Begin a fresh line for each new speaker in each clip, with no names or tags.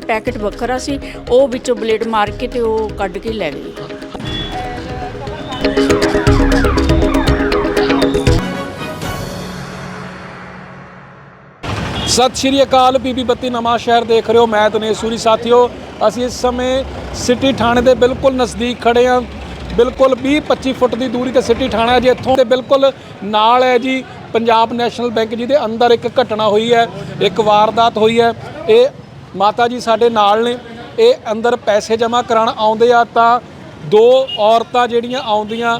Packet ਵੱਖਰਾ ਸੀ, ਉਹ ਵਿੱਚੋਂ ਬਲੇਡ ਮਾਰ ਕੇ ਤੇ ਉਹ ਕੱਢ ਕੇ ਲੈ ਗਏ
ਸਤਿ ਸ਼੍ਰੀ ਅਕਾਲ, ਬੀਬੀ ਬੱਤੀ ਨਵਾਂ ਸ਼ਹਿਰ ਦੇਖ ਰਹੇ ਹੋ, ਮੈਂ ਦਿਨੇਸ਼ ਸੂਰੀ। ਸਾਥੀਓ, ਅਸੀਂ ਇਸ ਸਮੇਂ ਸਿਟੀ ਥਾਣੇ ਦੇ ਬਿਲਕੁਲ ਨਜ਼ਦੀਕ ਖੜੇ ਹਾਂ। ਬਿਲਕੁਲ 20-25 ਫੁੱਟ ਦੀ ਦੂਰੀ ਤੇ ਸਿਟੀ ਥਾਣਾ ਹੈ ਜੀ ਇੱਥੋਂ ਤੇ ਬਿਲਕੁਲ ਨਾਲ ਹੈ ਜੀ, ਪੰਜਾਬ ਨੈਸ਼ਨਲ ਬੈਂਕ ਜੀ ਦੇ ਅੰਦਰ ਇੱਕ ਘਟਨਾ ਹੋਈ ਹੈ, ਇੱਕ ਵਾਰਦਾਤ ਹੋਈ ਹੈ। ਇਹ ਮਾਤਾ ਜੀ ਸਾਡੇ ਨਾਲ ਨੇ। ਇਹ ਅੰਦਰ ਪੈਸੇ ਜਮ੍ਹਾਂ ਕਰਾਉਣ ਆਉਂਦੇ ਆ ਤਾਂ ਦੋ ਔਰਤਾਂ ਜਿਹੜੀਆਂ ਆਉਂਦੀਆਂ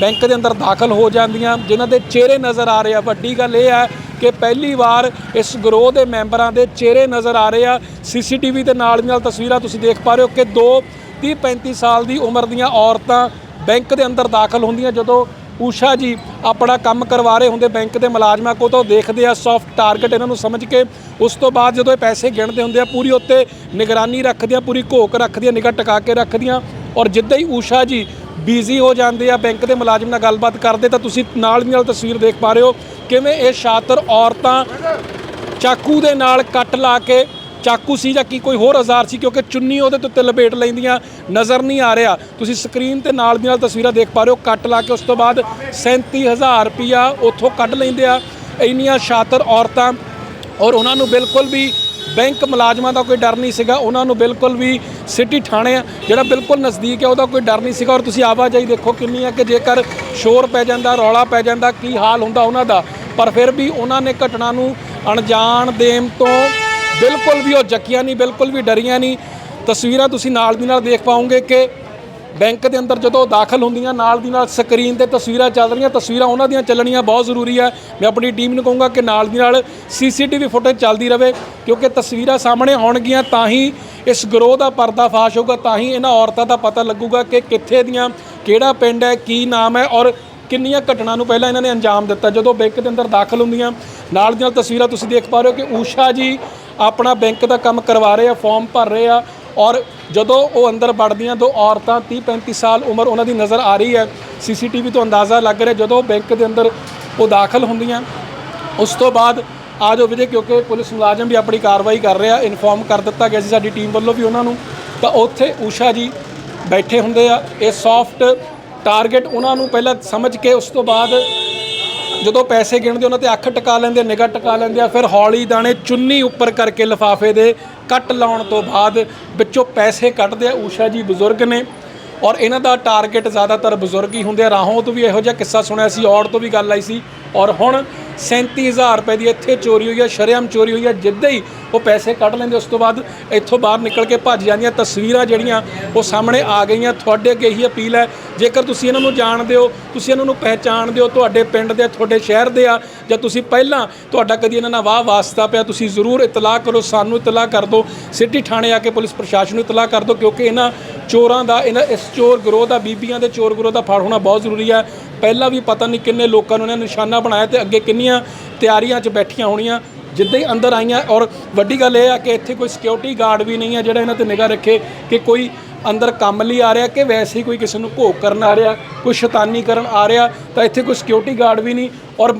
ਬੈਂਕ ਦੇ ਅੰਦਰ ਦਾਖਲ ਹੋ ਜਾਂਦੀਆਂ, ਜਿਨ੍ਹਾਂ ਦੇ ਚਿਹਰੇ ਨਜ਼ਰ ਆ ਰਹੇ ਆ। ਵੱਡੀ ਗੱਲ ਇਹ ਹੈ ਕਿ ਪਹਿਲੀ ਵਾਰ ਇਸ ਗਰੋਹ ਦੇ ਮੈਂਬਰਾਂ ਦੇ ਚਿਹਰੇ ਨਜ਼ਰ ਆ ਰਹੇ ਆ। ਸੀਸੀਟੀਵੀ ਦੇ ਨਾਲ ਦੀ ਨਾਲ ਤਸਵੀਰਾਂ ਤੁਸੀਂ ਦੇਖ ਪਾ ਰਹੇ ਹੋ ਕਿ ਦੋ 30 35 ਸਾਲ ਦੀ ਉਮਰ ਦੀਆਂ ਔਰਤਾਂ ਬੈਂਕ ਦੇ ਅੰਦਰ ਦਾਖਲ ਹੁੰਦੀਆਂ। ਜਦੋਂ ਊਸ਼ਾ ਜੀ, ਆਪਣਾ ਕੰਮ ਕਰਵਾ ਰਹੇ ਹੁੰਦੇ ਬੈਂਕ ਦੇ ਮੁਲਾਜ਼ਮਾਂ ਕੋਲ ਤੋਂ ਦੇਖਦੇ ਆ ਸੌਫਟ ਟਾਰਗੇਟ ਇਹਨਾਂ ਨੂੰ ਸਮਝ ਕੇ। ਉਸ ਤੋਂ ਬਾਅਦ ਜਦੋਂ ਇਹ ਪੈਸੇ ਗਿਣਦੇ ਹੁੰਦੇ ਆ, ਪੂਰੀ ਉੱਤੇ ਨਿਗਰਾਨੀ ਰੱਖਦੀਆਂ, ਪੂਰੀ ਘੋਕ ਰੱਖਦੀਆਂ, ਨਿਗਾਹ ਟਿਕਾ ਕੇ ਰੱਖਦੀਆਂ। ਔਰ ਜਿੱਦਾਂ ਹੀ ਊਸ਼ਾ ਜੀ ਬਿਜ਼ੀ ਹੋ ਜਾਂਦੇ ਆ, ਬੈਂਕ ਦੇ ਮੁਲਾਜ਼ਮ ਨਾਲ ਗੱਲਬਾਤ ਕਰਦੇ, ਤਾਂ ਤੁਸੀਂ ਨਾਲ ਦੀ ਨਾਲ ਤਸਵੀਰ ਦੇਖ ਪਾ ਰਹੇ ਹੋ ਕਿਵੇਂ ਇਹ ਸ਼ਾਤਰ ਔਰਤਾਂ ਚਾਕੂ ਦੇ ਨਾਲ ਕੱਟ ਲਾ ਕੇ ਚਾਕੂ ਸੀ ਜਾਂ ਕੀ ਕੋਈ ਹੋਰ ਔਜ਼ਾਰ ਸੀ? ਕਿਉਂਕਿ ਚੁੰਨੀ ਉਹਦੇ ਤੇ ਉੱਤੇ ਲਪੇਟ ਲੈਂਦੀਆਂ ਨਜ਼ਰ ਨਹੀਂ ਆ ਰਿਹਾ। ਤੁਸੀਂ ਸਕਰੀਨ ਤੇ ਨਾਲ ਦੀ ਨਾਲ ਤਸਵੀਰਾਂ ਦੇਖ ਪਾ ਰਹੇ ਹੋ। ਕੱਟ ਲਾ ਕੇ ਉਸ ਤੋਂ ਬਾਅਦ 37000 ਰੁਪਿਆ ਉੱਥੋਂ ਕੱਢ ਲੈਂਦੇ ਆ। ਇੰਨੀਆਂ ਸ਼ਾਤਰ ਔਰਤਾਂ ਔਰ ਉਹਨਾਂ ਨੂੰ ਬਿਲਕੁਲ ਵੀ ਬੈਂਕ ਮੁਲਾਜ਼ਮਾਂ ਦਾ ਕੋਈ ਡਰ ਨਹੀਂ ਸੀਗਾ। ਉਹਨਾਂ ਨੂੰ ਬਿਲਕੁਲ ਵੀ ਸਿਟੀ ਥਾਣੇ ਆ ਜਿਹੜਾ ਬਿਲਕੁਲ ਨਜ਼ਦੀਕ ਹੈ ਉਹਦਾ ਕੋਈ ਡਰ ਨਹੀਂ ਸੀਗਾ। ਔਰ ਤੁਸੀਂ ਆਵਾਜਾਈ ਦੇਖੋ ਕਿੰਨੀ ਹੈ ਕਿ ਜੇਕਰ ਸ਼ੋਰ ਪੈ ਜਾਂਦਾ, ਰੌਲਾ ਪੈ ਜਾਂਦਾ, ਕੀ ਹਾਲ ਹੁੰਦਾ ਉਹਨਾਂ ਦਾ। ਪਰ ਫਿਰ ਵੀ ਉਹਨਾਂ ਨੇ ਘਟਨਾ ਨੂੰ ਅਣਜਾਣ ਦੇਣ ਤੋਂ ਬਿਲਕੁਲ ਵੀ ਉਹ ਜੱਕੀਆਂ ਨਹੀਂ, ਬਿਲਕੁਲ ਵੀ ਡਰੀਆਂ ਨਹੀਂ। ਤਸਵੀਰਾਂ ਤੁਸੀਂ ਨਾਲ ਦੀ ਨਾਲ ਦੇਖ ਪਾਓਗੇ ਕਿ ਬੈਂਕ ਦੇ ਅੰਦਰ ਜਦੋਂ ਦਾਖਲ ਹੁੰਦੀਆਂ, ਨਾਲ ਦੀ ਨਾਲ ਸਕਰੀਨ ਤੇ ਤਸਵੀਰਾਂ ਚੱਲ ਰਹੀਆਂ, ਤਸਵੀਰਾਂ ਉਹਨਾਂ ਦੀਆਂ ਚੱਲਣੀਆਂ ਬਹੁਤ ਜ਼ਰੂਰੀ ਹੈ। ਮੈਂ ਆਪਣੀ ਟੀਮ ਨੂੰ ਕਹੂੰਗਾ ਕਿ ਨਾਲ ਦੀ ਨਾਲ ਸੀਸੀਟੀਵੀ ਫੁਟੇਜ ਚੱਲਦੀ ਰਵੇ, ਕਿਉਂਕਿ ਤਸਵੀਰਾਂ ਸਾਹਮਣੇ ਆਉਣਗੀਆਂ, ਤਾਂ ਹੀ ਇਸ ਗਰੋਹ ਦਾ ਪਰਦਾਫਾਸ਼ ਹੋਊਗਾ, ਤਾਂ ਹੀ ਇਹਨਾਂ ਔਰਤਾਂ ਦਾ ਪਤਾ ਲੱਗੂਗਾ ਕਿ ਕਿੱਥੇ ਦੀਆਂ, ਕਿਹੜਾ ਪਿੰਡ ਹੈ, ਕੀ ਨਾਮ ਹੈ ਔਰ ਕਿੰਨੀਆਂ ਘਟਨਾ ਨੂੰ ਪਹਿਲਾਂ ਇਹਨਾਂ ਨੇ ਅੰਜਾਮ ਦਿੱਤਾ। ਜਦੋਂ ਬੈਂਕ ਦੇ ਅੰਦਰ ਦਾਖਲ ਹੁੰਦੀਆਂ, ਨਾਲ ਦੀ ਨਾਲ ਤਸਵੀਰਾਂ ਤੁਸੀਂ ਦੇਖ ਪਾ ਰਹੇ ਹੋ ਕਿ ਊਸ਼ਾ ਜੀ ਆਪਣਾ ਬੈਂਕ ਦਾ ਕੰਮ ਕਰਵਾ ਰਹੇ ਆ ਫਾਰਮ ਭਰ ਰਹੇ ਆ ਔਰ ਜਦੋਂ ਉਹ ਅੰਦਰ ਵੜਦੀਆਂ ਦੋ ਔਰਤਾਂ 30 35 ਸਾਲ ਉਮਰ ਉਹਨਾਂ ਦੀ ਨਜ਼ਰ ਆ ਰਹੀ ਹੈ ਸੀਸੀਟੀਵੀ ਤੋਂ ਅੰਦਾਜ਼ਾ ਲੱਗ ਰਿਹਾ ਜਦੋਂ ਬੈਂਕ ਦੇ ਅੰਦਰ ਉਹ ਦਾਖਲ ਹੁੰਦੀਆਂ, ਉਸ ਤੋਂ ਬਾਅਦ ਆ ਜਾਓ ਵਿਜੇ ਕਿਉਂਕਿ ਪੁਲਿਸ ਮੁਲਾਜ਼ਮ ਵੀ ਆਪਣੀ ਕਾਰਵਾਈ ਕਰ ਰਿਹਾ ਇਨਫੋਰਮ ਕਰ ਦਿੱਤਾ ਗਿਆ ਸੀ ਸਾਡੀ ਟੀਮ ਵੱਲੋਂ ਵੀ ਉਹਨਾਂ ਨੂੰ, ਤਾਂ ਉੱਥੇ ਊਸ਼ਾ ਜੀ ਬੈਠੇ ਹੁੰਦੇ ਆ, ਇਹ ਸੌਫਟ ਟਾਰਗੇਟ ਉਹਨਾਂ ਨੂੰ ਪਹਿਲਾਂ ਸਮਝ ਕੇ ਉਸ ਤੋਂ ਬਾਅਦ ਜਦੋਂ ਪੈਸੇ ਗਿਣਦੇ ਉਹਨਾਂ ਤੇ ਅੱਖ ਟਿਕਾ ਲੈਂਦੇ ਨਿਗਾਹ ਟਿਕਾ ਲੈਂਦੇ ਆ, ਫਿਰ ਹੌਲੀ ਦਾਣੇ ਚੁੰਨੀ ਉੱਪਰ ਕਰਕੇ ਲਿਫਾਫੇ ਦੇ ਕੱਟ ਲਾਉਣ ਤੋਂ ਬਾਅਦ ਵਿੱਚੋਂ ਪੈਸੇ ਕੱਢਦੇ ਆ। ਊਸ਼ਾ ਜੀ ਬਜ਼ੁਰਗ ਨੇ ਔਰ ਇਹਨਾਂ ਦਾ ਟਾਰਗੇਟ ਜ਼ਿਆਦਾਤਰ ਬਜ਼ੁਰਗ ਹੀ ਹੁੰਦੇ ਆ। ਰਾਹੋਂ ਤੋਂ ਵੀ ਇਹੋ ਜਿਹਾ ਕਿੱਸਾ ਸੁਣਿਆ ਸੀ, ਔੜ ਤੋਂ ਵੀ ਗੱਲ ਆਈ ਸੀ। ਔਰ ਹੁਣ 37000 ਰੁਪਏ ਦੀ ਇੱਥੇ ਚੋਰੀ ਹੋਈ ਹੈ ਸ਼ਰੇਆਮ ਚੋਰੀ ਹੋਈ ਹੈ ਜਿੱਦਾਂ ਹੀ ਉਹ ਪੈਸੇ ਕੱਢ ਲੈਂਦੇ, ਉਸ ਤੋਂ ਬਾਅਦ ਇੱਥੋਂ ਬਾਹਰ ਨਿਕਲ ਕੇ ਭੱਜ ਜਾਂਦੀਆਂ ਤਸਵੀਰਾਂ ਜਿਹੜੀਆਂ ਉਹ ਸਾਹਮਣੇ ਆ ਗਈਆਂ। ਤੁਹਾਡੇ ਅੱਗੇ ਹੀ ਅਪੀਲ ਹੈ, ਜੇਕਰ ਤੁਸੀਂ ਇਹਨਾਂ ਨੂੰ ਜਾਣਦੇ ਹੋ, ਤੁਸੀਂ ਇਹਨਾਂ ਨੂੰ ਪਹਿਚਾਣਦੇ ਹੋ, ਤੁਹਾਡੇ ਪਿੰਡ ਦੇ, ਤੁਹਾਡੇ ਸ਼ਹਿਰ ਦੇ ਆ, ਜਾਂ ਤੁਸੀਂ ਪਹਿਲਾਂ ਤੁਹਾਡਾ ਕਦੀ ਇਹਨਾਂ ਨਾਲ ਵਾਹ ਵਾਸਤਾ ਪਿਆ, ਤੁਸੀਂ ਜ਼ਰੂਰ ਇਤਲਾਹ ਕਰੋ, ਸਾਨੂੰ ਇਤਲਾਹ ਕਰ ਦਿਓ ਸਿਟੀ ਥਾਣੇ ਆ ਕੇ ਪੁਲਿਸ ਪ੍ਰਸ਼ਾਸਨ ਨੂੰ ਇਤਲਾਹ ਕਰ ਦਿਓ, ਕਿਉਂਕਿ ਇਹਨਾਂ ਚੋਰਾਂ ਦਾ, ਇਹਨਾਂ ਇਸ ਚੋਰ ਗਰੋਹ ਦਾ, ਬੀਬੀਆਂ ਦੇ ਚੋਰ ਗਰੋਹ ਦਾ ਫੜ ਹੋਣਾ ਬਹੁਤ ਜ਼ਰੂਰੀ ਹੈ। ਪਹਿਲਾਂ ਵੀ ਪਤਾ ਨਹੀਂ ਕਿੰਨੇ ਲੋਕਾਂ ਨੂੰ ਇਹਨਾਂ ਨੇ ਨਿਸ਼ਾਨਾ ਬਣਾਇਆ ਤੇ ਅੱਗੇ ਕਿੰਨੀਆਂ ਤਿਆਰੀਆਂ 'ਚ ਬੈਠੀਆਂ ਹੋਣੀਆਂ, ਜਿੱਦਾਂ ਹੀ ਅੰਦਰ ਆਈਆਂ। ਔਰ ਵੱਡੀ ਗੱਲ ਇਹ ਆ ਕਿ ਇੱਥੇ ਕੋਈ ਸਿਕਿਉਰਿਟੀ ਗਾਰਡ ਵੀ ਨਹੀਂ ਹੈ ਜਿਹੜਾ ਇਹਨਾਂ ਤੇ ਨਿਗਾਹ ਰੱਖੇ ਕਿ ਕੋਈ ਅੰਦਰ ਕੰਮ ਲਈ ਆ ਰਿਹਾ ਕਿ ਵੈਸੇ ਹੀ ਕੋਈ ਕਿਸੇ ਨੂੰ ਭੋਗ ਕਰਨ ਆ ਰਿਹਾ, ਕੋਈ ਸ਼ੈਤਾਨੀ ਕਰਨ ਆ ਰਿਹਾ, ਤਾਂ ਇੱਥੇ ਕੋਈ ਸਿਕਿਉਰਿਟੀ ਗਾਰਡ ਵੀ ਨਹੀਂ। ਔਰ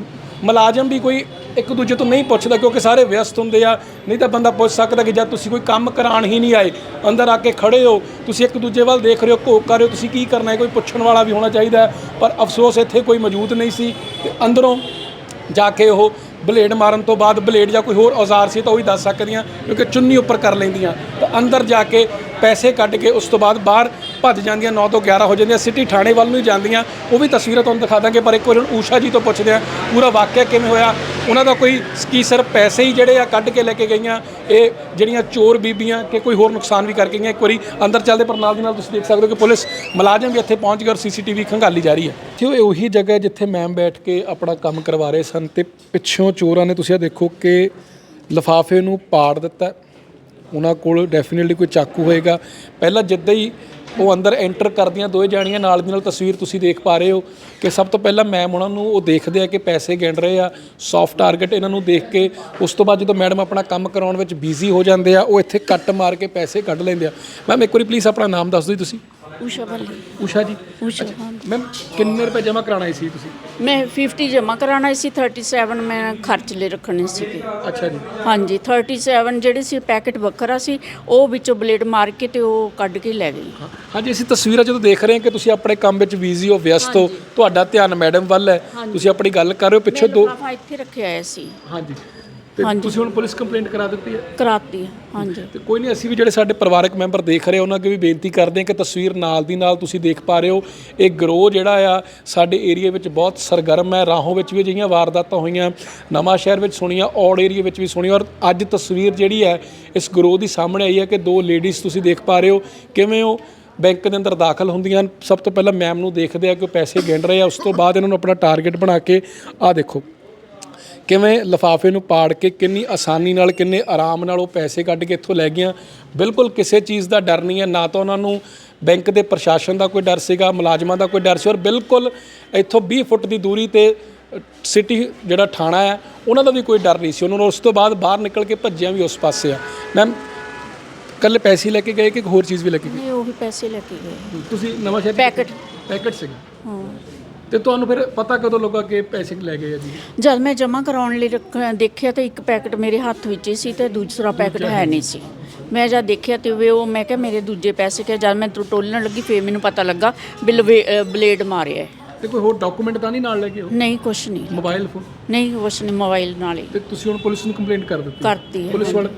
ਮੁਲਾਜ਼ਮ ਵੀ ਕੋਈ ਇੱਕ ਦੂਜੇ ਤੋਂ ਨਹੀਂ ਪੁੱਛਦਾ ਕਿਉਂਕਿ ਸਾਰੇ ਵਿਅਸਤ ਹੁੰਦੇ ਆ। ਨਹੀਂ ਤਾਂ ਬੰਦਾ ਪੁੱਛ ਸਕਦਾ ਕਿ ਜਦ ਤੁਸੀਂ ਕੋਈ ਕੰਮ ਕਰਾਉਣ ਹੀ ਨਹੀਂ ਆਏ, ਅੰਦਰ ਆ ਕੇ ਖੜੇ ਹੋ, ਤੁਸੀਂ ਇੱਕ ਦੂਜੇ ਵੱਲ ਦੇਖ ਰਹੇ ਹੋ, ਘੋਕ ਕਰ ਰਹੇ ਹੋ, ਤੁਸੀਂ ਕੀ ਕਰਨਾ ਹੈ? ਕੋਈ ਪੁੱਛਣ ਵਾਲਾ ਵੀ ਹੋਣਾ ਚਾਹੀਦਾ ਪਰ ਅਫਸੋਸ ਇੱਥੇ ਕੋਈ ਮੌਜੂਦ ਨਹੀਂ ਸੀ ਤੇ ਅੰਦਰੋਂ ਜਾ ਕੇ ਉਹ ਬਲੇਡ ਮਾਰਨ ਤੋਂ ਬਾਅਦ ਬਲੇਡ ਜਾਂ ਕੋਈ ਹੋਰ ਔਜ਼ਾਰ ਸੀ ਤਾਂ ਉਹ ਵੀ ਦੱਸ ਸਕਦੀਆਂ, ਕਿਉਂਕਿ ਚੁੰਨੀ ਉੱਪਰ ਕਰ ਲੈਂਦੀਆਂ। ਤਾਂ ਅੰਦਰ ਜਾ ਕੇ ਪੈਸੇ ਕੱਢ ਕੇ ਉਸ ਤੋਂ ਬਾਅਦ ਬਾਹਰ ਭੱਜ ਜਾਂਦੀਆਂ 9 ਤੋਂ 11 ਹੋ ਜਾਂਦੀਆਂ, ਸਿਟੀ ਥਾਣੇ ਵੱਲ ਨੂੰ ਹੀ ਜਾਂਦੀਆਂ। ਉਹ ਵੀ ਤਸਵੀਰਾਂ ਤੁਹਾਨੂੰ ਦਿਖਾ ਦਾਂਗੇ, ਪਰ ਇੱਕ ਵਾਰ ਹੁਣ ਊਸ਼ਾ ਜੀ ਤੋਂ ਪੁੱਛਦੇ ਆ ਪੂਰਾ ਵਾਕਿਆ ਕਿਵੇਂ ਹੋਇਆ? ਉਹਨਾਂ ਦਾ ਕੋਈ ਕੀ ਸਿਰਫ ਪੈਸੇ ਹੀ ਜਿਹੜੇ ਆ ਕੱਢ ਕੇ ਲੈ ਕੇ ਗਈਆਂ, ਇਹ ਜਿਹੜੀਆਂ ਚੋਰ ਬੀਬੀਆਂ ਕਿ ਕੋਈ ਹੋਰ ਨੁਕਸਾਨ ਵੀ ਕਰ ਗਈਆਂ। ਇੱਕ ਵਾਰੀ ਅੰਦਰ ਚੱਲਦੇ ਪਰ ਨਾਲ ਦੀ ਨਾਲ ਤੁਸੀਂ ਦੇਖ ਸਕਦੇ ਹੋ ਕਿ ਪੁਲਿਸ ਮੁਲਾਜ਼ਮ ਵੀ ਇੱਥੇ ਪਹੁੰਚ ਗਏ ਔਰ ਸੀਸੀਟੀਵੀ ਖੰਗਾਲੀ ਜਾ ਰਹੀ ਹੈ। ਤੇ ਉਹ ਉਹੀ ਜਗ੍ਹਾ ਜਿੱਥੇ ਮੈਮ ਬੈਠ ਕੇ ਆਪਣਾ ਕੰਮ ਕਰਵਾ ਰਹੇ ਸਨ ਤੇ ਪਿੱਛੋਂ ਚੋਰਾਂ ਨੇ ਤੁਸੀਂ ਇਹ ਦੇਖੋ ਕਿ ਲਿਫਾਫੇ ਨੂੰ ਪਾੜ ਦਿੱਤਾ। ਉਹਨਾਂ ਕੋਲ ਡੈਫੀਨਿਟਲੀ ਕੋਈ ਚਾਕੂ ਹੋਏਗਾ। ਪਹਿਲਾਂ ਜਿੱਦਾਂ ਹੀ ਉਹ ਅੰਦਰ ਐਂਟਰ ਕਰਦੀਆਂ ਦੋਏ ਜਾਣੀਆਂ, ਨਾਲ ਦੀ ਨਾਲ ਤਸਵੀਰ ਤੁਸੀਂ ਦੇਖ ਪਾ ਰਹੇ ਹੋ ਕਿ ਸਭ ਤੋਂ ਪਹਿਲਾਂ ਮੈਮ ਉਹਨਾਂ ਨੂੰ ਉਹ ਦੇਖਦੇ ਆ ਕਿ ਪੈਸੇ ਗਿਣ ਰਹੇ ਆ ਸੌਫਟ ਟਾਰਗੇਟ ਇਹਨਾਂ ਨੂੰ ਦੇਖ ਕੇ। ਉਸ ਤੋਂ ਬਾਅਦ ਜਦੋਂ ਮੈਡਮ ਆਪਣਾ ਕੰਮ ਕਰਾਉਣ ਵਿੱਚ ਬਿਜ਼ੀ ਹੋ ਜਾਂਦੇ ਆ, ਉਹ ਇੱਥੇ ਕੱਟ ਮਾਰ ਕੇ ਪੈਸੇ ਕੱਢ ਲੈਂਦੇ ਆ। ਮੈਮ ਇੱਕ ਵਾਰੀ ਪਲੀਜ਼ ਆਪਣਾ ਨਾਮ ਦੱਸ ਦਿਓ ਤੁਸੀਂ।
ਊਸ਼ਾ ਬੱਲੀ
ਊਸ਼ਾ ਜੀ?
ਊਸ਼ਾ।
ਮੈਮ ਕਿੰਨੇ ਰੁਪਏ ਜਮ੍ਹਾਂ ਕਰਾਣਾ ਸੀ ਤੁਸੀਂ?
ਮੈਂ 50 ਜਮ੍ਹਾਂ ਕਰਾਉਣਾ ਸੀ 37 ਮੈਂ ਖਰਚ ਲਈ ਰੱਖਣੇ ਸੀਗੇ।
ਅੱਛਾ ਜੀ।
ਹਾਂਜੀ 37 ਜਿਹੜੇ ਸੀ ਪੈਕੇਟ ਵੱਖਰਾ ਸੀ ਉਹ ਵਿੱਚੋਂ ਬਲੇਡ ਮਾਰ ਕੇ ਤੇ ਉਹ ਕੱਢ ਕੇ ਲੈ ਗਈ
ਹਾਂ- ਹਾਂਜੀ ਅਸੀਂ ਤਸਵੀਰਾਂ ਜਦੋਂ ਦੇਖ ਰਹੇ ਹਾਂ ਕਿ ਤੁਸੀਂ ਆਪਣੇ ਕੰਮ ਵਿੱਚ ਬਿਜ਼ੀ ਹੋ ਵਿਅਸਤ ਹੋ ਤੁਹਾਡਾ ਧਿਆਨ ਮੈਡਮ ਵੱਲ ਹੈ। ਤੁਸੀਂ ਆਪਣੀ ਗੱਲ ਕਰ ਰਹੇ ਹੋ ਪਿੱਛੇ ਦੋ
ਲਿਫਾਫਾ ਇੱਥੇ ਰੱਖਿਆ ਹੋਇਆ ਸੀ।
ਹਾਂਜੀ। ਤੇ
ਹਾਂਜੀ।
ਤੁਸੀਂ ਹੁਣ ਪੁਲਿਸ ਕੰਪਲੇਂਟ ਕਰਾ ਦਿੱਤੀ ਹੈ?
ਕਰਾਤੀ ਹੈ, ਹਾਂਜੀ।
ਤੇ ਕੋਈ ਨਹੀਂ ਅਸੀਂ ਵੀ ਜਿਹੜੇ ਸਾਡੇ ਪਰਿਵਾਰਕ ਮੈਂਬਰ ਦੇਖ ਰਹੇ ਉਹਨਾਂ ਅੱਗੇ ਵੀ ਬੇਨਤੀ ਕਰਦੇ ਹਾਂ ਕਿ ਤਸਵੀਰ ਨਾਲ ਦੀ ਨਾਲ ਤੁਸੀਂ ਦੇਖ ਪਾ ਰਹੇ ਹੋ। ਇਹ ਗਰੋਹ ਜਿਹੜਾ ਆ ਸਾਡੇ ਏਰੀਆ ਵਿੱਚ ਬਹੁਤ ਸਰਗਰਮ ਹੈ। ਰਾਹੋਂ ਵਿੱਚ ਵੀ ਅਜਿਹੀਆਂ ਵਾਰਦਾਤਾਂ ਹੋਈਆਂ ਨਵਾਂ ਸ਼ਹਿਰ ਵਿੱਚ ਸੁਣੀਆਂ ਔੜ ਏਰੀਆ ਵਿੱਚ ਵੀ ਸੁਣੀਆਂ। ਔਰ ਅੱਜ ਤਸਵੀਰ ਜਿਹੜੀ ਹੈ ਇਸ ਗਰੋਹ ਦੀ ਸਾਹਮਣੇ ਆਈ ਹੈ ਕਿ ਦੋ ਲੇਡੀਜ਼ ਤੁਸੀਂ ਦੇਖ ਪਾ ਰਹੇ ਹੋ। ਕਿਵੇਂ ਉਹ ਬੈਂਕ ਦੇ ਅੰਦਰ ਦਾਖਲ ਹੁੰਦੀਆਂ ਹਨ। ਸਭ ਤੋਂ ਪਹਿਲਾਂ ਮੈਮ ਨੂੰ ਦੇਖਦੇ ਆ ਕਿ ਉਹ ਪੈਸੇ ਗਿਣ ਰਹੇ ਆ ਉਸ ਤੋਂ ਬਾਅਦ ਇਹਨਾਂ ਨੂੰ ਆਪਣਾ ਟਾਰਗੇਟ ਬਣਾ ਕੇ ਆਹ ਦੇਖੋ। ਕਿਵੇਂ ਲਫਾਫੇ ਨੂੰ ਪਾੜ ਕੇ ਕਿੰਨੀ ਆਸਾਨੀ ਨਾਲ ਕਿੰਨੇ ਆਰਾਮ ਨਾਲ ਉਹ ਪੈਸੇ ਕੱਢ ਕੇ ਇੱਥੋਂ ਲੈ ਗਈਆਂ? ਬਿਲਕੁਲ ਕਿਸੇ ਚੀਜ਼ ਦਾ ਡਰ ਨਹੀਂ ਹੈ ਨਾ ਤਾਂ ਉਹਨਾਂ ਨੂੰ ਬੈਂਕ ਦੇ ਪ੍ਰਸ਼ਾਸਨ ਦਾ ਕੋਈ ਡਰ ਸੀਗਾ ਮੁਲਾਜ਼ਮਾਂ ਦਾ ਕੋਈ ਡਰ ਸੀ ਔਰ ਬਿਲਕੁਲ ਇੱਥੋਂ 20 ਫੁੱਟ ਦੀ ਦੂਰੀ ਤੇ ਸਿਟੀ ਜਿਹੜਾ ਥਾਣਾ ਹੈ ਉਹਨਾਂ ਦਾ ਵੀ ਕੋਈ ਡਰ ਨਹੀਂ ਸੀ। ਉਹਨਾਂ ਨੂੰ ਉਸ ਤੋਂ ਬਾਅਦ ਬਾਹਰ ਨਿਕਲ ਕੇ ਭੱਜਿਆ ਵੀ ਉਸ ਪਾਸੇ ਆ। ਮੈਮ ਕੱਲੇ ਪੈਸੇ ਲੈ ਕੇ ਗਏ ਕਿ ਹੋਰ ਚੀਜ਼ ਵੀ ਲੈ ਕੇ
ਨਹੀਂ ਉਹੀ ਪੈਸੇ ਲੈ ਕੇ ਗਏ।
ਗਏ ਤੁਸੀਂ ਨਵਾਂ ਸ਼ਹਿਰ
ਪੈਕਟ।
ਪੈਕਟ ਸੀਗਾ?
ਹਾਂ।
ਤੇ ਤੁਹਾਨੂੰ ਫਿਰ ਪਤਾ ਕਦੋਂ ਲੱਗਾ ਕਿ ਪੈਸੇ ਲੈ ਗਏ ਆ ਜੀ?
ਜਦ ਮੈਂ ਜਮ੍ਹਾਂ ਕਰਾਉਣ ਲਈ ਰੱਖ- ਦੇਖਿਆ ਤਾਂ ਇੱਕ ਪੈਕਟ ਮੇਰੇ ਹੱਥ ਵਿੱਚ ਹੀ ਸੀ ਤੇ ਦੂਸਰਾ ਪੈਕਟ ਹੈ ਨਹੀਂ। ਸੀ। ਮੈਂ ਜਦ ਦੇਖਿਆ ਤੇ ਵੀ ਉਹ ਮੈਂ ਕਿਹਾ ਮੇਰੇ ਦੂਜੇ ਪੈਸੇ ਕਿ ਜਦ ਮੈਂ ਟੋਲਣ ਲੱਗੀ ਫੇਰ ਮੈਨੂੰ ਪਤਾ ਲੱਗਾ ਅ, ਬਲੇਡ ਮਾਰਿਆ ਹੈ।
ਤੇ ਕੋਈ ਹੋਰ ਡਾਕੂਮੈਂਟ ਤਾਂ ਨਹੀਂ ਨਾਲ ਲੈ ਕੇ ਹੋ
ਨਹੀਂ ਕੁਛ ਨਹੀਂ।
Mobile phone?
ਨਹੀਂ ਕੁਛ ਨਹੀਂ ਮੋਬਾਈਲ ਨਾਲ ਹੀ।
ਤੇ ਤੁਸੀਂ ਹੁਣ ਪੁਲਿਸ ਨੂੰ ਕੰਪਲੇਂਟ ਕਰ ਦਿੱਤੀ?
ਕਰਤੀ ਹੈ
ਪੁਲਿਸ ਵਾਲੇ?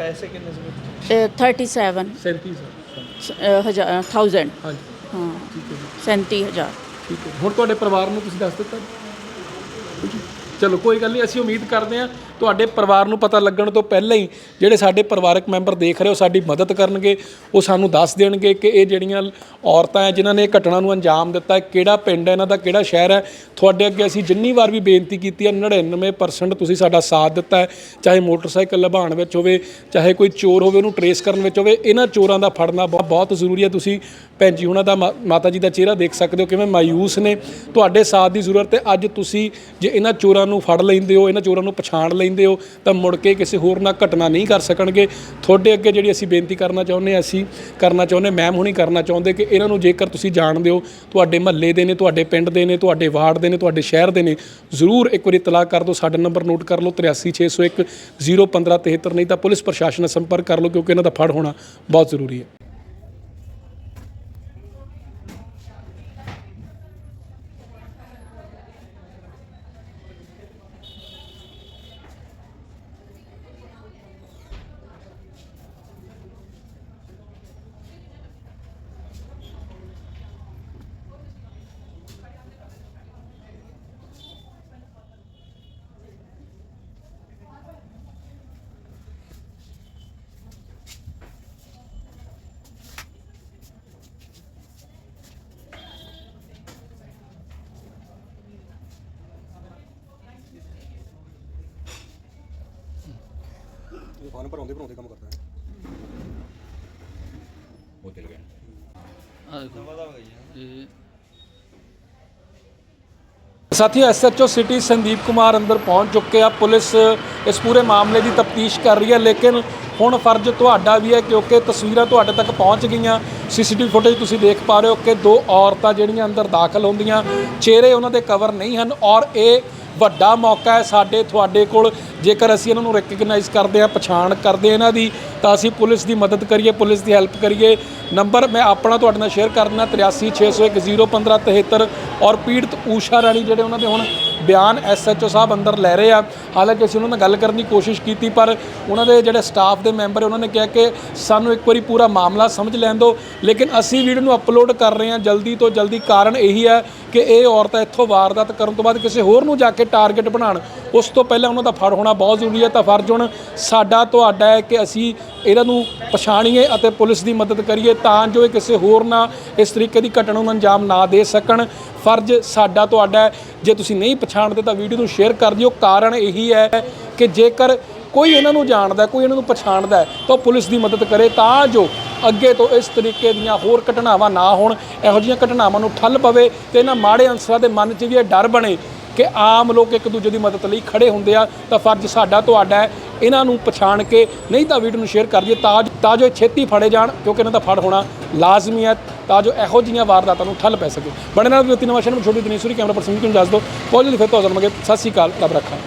ਅ, 37
37
ਅ, ਹਜ਼ਾਰ। 1000
ਹਾਂਜੀ
ਹਾਂ।
ਠੀਕ ਹੈ ਜੀ।
37000
ਠੀਕ ਹੈ। ਹੁਣ ਤੁਹਾਡੇ ਪਰਿਵਾਰ ਨੂੰ ਤੁਸੀਂ ਦੱਸ ਦਿੱਤਾ? ਚਲੋ, ਕੋਈ ਗੱਲ ਨਹੀਂ, ਅਸੀਂ ਉਮੀਦ ਕਰਦੇ ਹਾਂ ਤੁਹਾਡੇ ਪਰਿਵਾਰ ਨੂੰ ਪਤਾ ਲੱਗਣ ਤੋਂ ਪਹਿਲਾਂ ਹੀ ਜਿਹੜੇ ਸਾਡੇ ਪਰਿਵਾਰਕ ਮੈਂਬਰ ਦੇਖ ਰਹੇ ਹੋ, ਸਾਡੀ ਮਦਦ ਕਰਨਗੇ, ਉਹ ਸਾਨੂੰ ਦੱਸ ਦੇਣਗੇ ਕਿ ਇਹ ਜਿਹੜੀਆਂ ਔਰਤਾਂ ਹੈ, ਜਿਨ੍ਹਾਂ ਨੇ ਇਹ ਘਟਨਾ ਨੂੰ ਅੰਜਾਮ ਦਿੱਤਾ ਹੈ, ਕਿਹੜਾ ਪਿੰਡ ਹੈ, ਇਹਨਾਂ ਦਾ ਕਿਹੜਾ ਸ਼ਹਿਰ ਹੈ, ਤੁਹਾਡੇ ਅੱਗੇ ਅਸੀਂ ਜਿੰਨੀ ਵਾਰ ਵੀ ਬੇਨਤੀ ਕੀਤੀ ਹੈ 99% ਤੁਸੀਂ ਸਾਡਾ ਸਾਥ ਦਿੱਤਾ ਹੈ, ਚਾਹੇ ਮੋਟਰਸਾਈਕਲ ਲਭਾਉਣ ਵਿੱਚ ਹੋਵੇ, ਚਾਹੇ ਕੋਈ ਚੋਰ ਹੋਵੇ, ਉਹਨੂੰ ਟਰੇਸ ਕਰਨ ਵਿੱਚ ਹੋਵੇ, ਇਹਨਾਂ ਚੋਰਾਂ ਦਾ ਫੜਨਾ ਬਹੁਤ ਬਹੁਤ ਜ਼ਰੂਰੀ ਹੈ। ਤੁਸੀਂ ਭੈਣ ਜੀ, ਉਹਨਾਂ ਦਾ ਮਾ- ਮਾਤਾ ਜੀ ਦਾ ਚਿਹਰਾ ਦੇਖ ਸਕਦੇ ਹੋ, ਕਿਵੇਂ ਮਾਯੂਸ ਨੇ। ਤੁਹਾਡੇ ਸਾਥ ਦੀ ਜ਼ਰੂਰਤ ਹੈ, ਅੱਜ ਤੁਸੀਂ ਜੇ ਇਹਨਾਂ ਚੋਰਾਂ ਨੂੰ ਫੜ ਲੈਂਦੇ ਹੋ, ਇਹਨਾਂ ਚੋਰਾਂ ਨੂੰ ਪਛਾਣ ਲਈ ਲੈਂਦੇ ਹੋ, ਤਾਂ ਮੁੜ ਕੇ ਕਿਸੇ ਹੋਰ ਨਾਲ ਘਟਨਾ ਨਹੀਂ ਕਰ ਸਕਣਗੇ। ਤੁਹਾਡੇ ਅੱਗੇ ਜਿਹੜੀ ਅਸੀਂ ਬੇਨਤੀ ਕਰਨਾ ਚਾਹੁੰਦੇ ਹਾਂ, ਅਸੀਂ ਕਰਨਾ ਚਾਹੁੰਦੇ ਮੈਮ ਹੁਣੀ ਕਰਨਾ ਚਾਹੁੰਦੇ ਕਿ ਇਹਨਾਂ ਨੂੰ ਜੇਕਰ ਤੁਸੀਂ ਜਾਣਦੇ ਹੋ, ਤੁਹਾਡੇ ਮਹੱਲੇ ਦੇ ਨੇ, ਤੁਹਾਡੇ ਪਿੰਡ ਦੇ ਨੇ, ਤੁਹਾਡੇ ਵਾਰਡ ਦੇ ਨੇ, ਤੁਹਾਡੇ ਸ਼ਹਿਰ ਦੇ ਨੇ, ਜ਼ਰੂਰ ਇੱਕ ਵਾਰੀ ਤਲਾਕ ਕਰ ਦਿਓ, ਸਾਡਾ ਨੰਬਰ ਨੋਟ ਕਰ ਲਓ 83601 01573 ਨਹੀਂ ਤਾਂ ਪੁਲਿਸ ਪ੍ਰਸ਼ਾਸਨ ਨਾਲ ਸੰਪਰਕ ਕਰ ਲਓ, ਕਿਉਂਕਿ ਇਹਨਾਂ ਦਾ ਫੜ ਹੋਣਾ ਬਹੁਤ ਜ਼ਰੂਰੀ ਹੈ।
ਫਾਰਮ ਭਰਾਉਂਦੇ ਭਰਾਉਂਦੇ ਕੰਮ ਕਰਦਾ ਹੈ।
ਸਾਥੀਓ ਐਸਐਚਓ ਸਿਟੀ ਸੰਦੀਪ ਕੁਮਾਰ ਅੰਦਰ ਪਹੁੰਚ ਚੁੱਕੇ ਆ। ਪੁਲਿਸ ਇਸ ਪੂਰੇ ਮਾਮਲੇ ਦੀ ਤਫਤੀਸ਼ ਕਰ ਰਹੀ ਹੈ ਲੇਕਿਨ ਹੁਣ ਫਰਜ਼ ਤੁਹਾਡਾ ਵੀ ਹੈ ਕਿਉਂਕਿ ਤਸਵੀਰਾਂ ਤੁਹਾਡੇ ਤੱਕ ਪਹੁੰਚ ਗਈਆਂ। ਸੀਸੀਟੀਵੀ ਫੁਟੇਜ ਤੁਸੀਂ ਦੇਖ ਪਾ ਰਹੇ ਹੋ ਕਿ ਦੋ ਔਰਤਾਂ ਜਿਹੜੀਆਂ ਅੰਦਰ ਦਾਖਲ ਹੁੰਦੀਆਂ ਚਿਹਰੇ ਉਹਨਾਂ ਦੇ ਕਵਰ ਨਹੀਂ ਹਨ ਔਰ ਇਹ ਵੱਡਾ ਮੌਕਾ ਹੈ ਸਾਡੇ, ਤੁਹਾਡੇ ਕੋਲ। ਜੇਕਰ ਅਸੀਂ ਇਹਨਾਂ ਨੂੰ ਰੈਕਗਨਾਈਜ਼ ਕਰਦੇ ਹਾਂ, ਪਛਾਣ ਕਰਦੇ ਇਹਨਾਂ ਦੀ, ਤਾਂ ਅਸੀਂ ਪੁਲਿਸ ਦੀ ਮਦਦ ਕਰੀਏ, ਪੁਲਿਸ ਦੀ ਹੈਲਪ ਕਰੀਏ। ਨੰਬਰ ਮੈਂ ਆਪਣਾ ਤੁਹਾਡੇ ਨਾਲ ਸ਼ੇਅਰ ਕਰ ਦਿੰਦਾ 8360101573 ਔਰ ਪੀੜਤ ਊਸ਼ਾ ਰਾਣੀ ਜਿਹੜੇ ਉਹਨਾਂ ਦੇ ਹੁਣ ਬਿਆਨ ਐਸਐਚਓ ਸਾਹਿਬ ਅੰਦਰ ਲੈ ਰਹੇ ਆ। ਹਾਲਾਂਕਿ ਅਸੀਂ ਉਹਨਾਂ ਨਾਲ ਗੱਲ ਕਰਨ ਦੀ ਕੋਸ਼ਿਸ਼ ਕੀਤੀ, ਪਰ ਉਹਨਾਂ ਦੇ ਜਿਹੜੇ ਸਟਾਫ ਦੇ ਮੈਂਬਰ ਉਹਨਾਂ ਨੇ ਕਿਹਾ ਕਿ ਸਾਨੂੰ ਇੱਕ ਵਾਰੀ ਪੂਰਾ ਮਾਮਲਾ ਸਮਝ ਲੈਣ ਦਿਓ। ਲੇਕਿਨ ਅਸੀਂ ਵੀਡੀਓ ਨੂੰ ਅਪਲੋਡ ਕਰ ਰਹੇ ਹਾਂ, ਜਲਦੀ ਤੋਂ ਜਲਦੀ ਕਾਰਨ ਇਹੀ ਹੈ ਕਿ ਇਹ ਔਰਤਾਂ ਇੱਥੋਂ ਵਾਰਦਾਤ ਕਰਨ ਤੋਂ ਬਾਅਦ ਕਿਸੇ ਹੋਰ ਨੂੰ ਜਾ ਕੇ ਟਾਰਗੇਟ ਬਣਾਉਣ। ਉਸ ਤੋਂ ਪਹਿਲਾਂ ਉਹਨਾਂ ਦਾ ਫੜ ਹੋਣਾ ਬਹੁਤ ਜ਼ਰੂਰੀ ਹੈ ਤਾਂ ਫਰਜ਼ ਹੁਣ ਸਾਡਾ ਤੁਹਾਡਾ ਹੈ ਕਿ ਅਸੀਂ ਇਹਨਾਂ ਨੂੰ ਪਛਾਣੀਏ ਅਤੇ ਪੁਲਿਸ ਦੀ ਮਦਦ ਕਰੀਏ ਤਾਂ ਜੋ ਇਹ ਕਿਸੇ ਹੋਰ ਨਾ ਇਸ ਤਰੀਕੇ ਦੀ ਘਟਨਾ ਨੂੰ ਅੰਜਾਮ ਨਾ ਦੇ ਸਕਣ। ਫਰਜ਼ ਸਾਡਾ ਤੁਹਾਡਾ ਹੈ। ਜੇ ਤੁਸੀਂ ਨਹੀਂ ਪਛਾਣਦੇ ਤਾਂ ਵੀਡੀਓ ਨੂੰ ਸ਼ੇਅਰ ਕਰ ਦਿਓ। ਕਾਰਨ ਇਹੀ ਹੈ ਕਿ ਜੇਕਰ ਕੋਈ ਇਹਨਾਂ ਨੂੰ ਜਾਣਦਾ ਕੋਈ ਇਹਨਾਂ ਨੂੰ ਪਛਾਣਦਾ ਤਾਂ ਉਹ ਪੁਲਿਸ ਦੀ ਮਦਦ ਕਰੇ ਤਾਂ ਜੋ ਅੱਗੇ ਤੋਂ ਇਸ ਤਰੀਕੇ ਦੀਆਂ ਹੋਰ ਘਟਨਾਵਾਂ ਨਾ ਹੋਣ। ਇਹੋ ਜਿਹੀਆਂ ਘਟਨਾਵਾਂ ਨੂੰ ਠੱਲ ਪਵੇ ਤੇ ਇਹਨਾਂ ਮਾੜੇ ਅਨਸਰਾਂ ਦੇ ਮਨ 'ਚ ਵੀ ਇਹ ਡਰ ਬਣੇ। ਕਿ ਆਮ ਲੋਕ ਇੱਕ ਦੂਜੇ ਦੀ ਮਦਦ ਲਈ ਖੜੇ ਹੁੰਦੇ ਆ, ਤਾਂ ਫਰਜ਼ ਸਾਡਾ, ਤੁਹਾਡਾ ਹੈ। ਇਹਨਾਂ ਨੂੰ ਪਛਾਣ ਕੇ ਨਹੀਂ ਤਾਂ ਵੀਡੀਓ ਨੂੰ ਸ਼ੇਅਰ ਕਰ ਦਿਓ ਤਾਂ ਤਾਂ ਜੋ ਇਹ ਛੇਤੀ ਫੜੇ ਜਾਣ, ਕਿਉਂਕਿ ਇਹਨਾਂ ਦਾ ਫੜ ਹੋਣਾ ਲਾਜ਼ਮੀ ਹੈ, ਤਾਂ ਜੋ ਇਹੋ ਜਿਹੀਆਂ ਵਾਰਦਾਤਾਂ ਨੂੰ ਠੱਲ ਪੈ ਸਕੇ। ਬੜੇ ਨਾਲ ਵਿਅਕਤੀ ਨਵਾਂ ਸ਼ਹਿਰ ਛੋਟੀ ਦਿਨੇਸ਼ਵਰੀ ਕੈਮਰਾ ਪਰਸਨ ਨੂੰ ਦੱਸ ਦਿਓ। ਬਹੁਤ ਫਿਰ ਤੋਂ ਹਾਜ਼ਰ ਹੋਵਾਂਗੇ। ਸਤਿ ਸ਼੍ਰੀ ਅਕਾਲ, ਰੱਬ ਰੱਖਾ।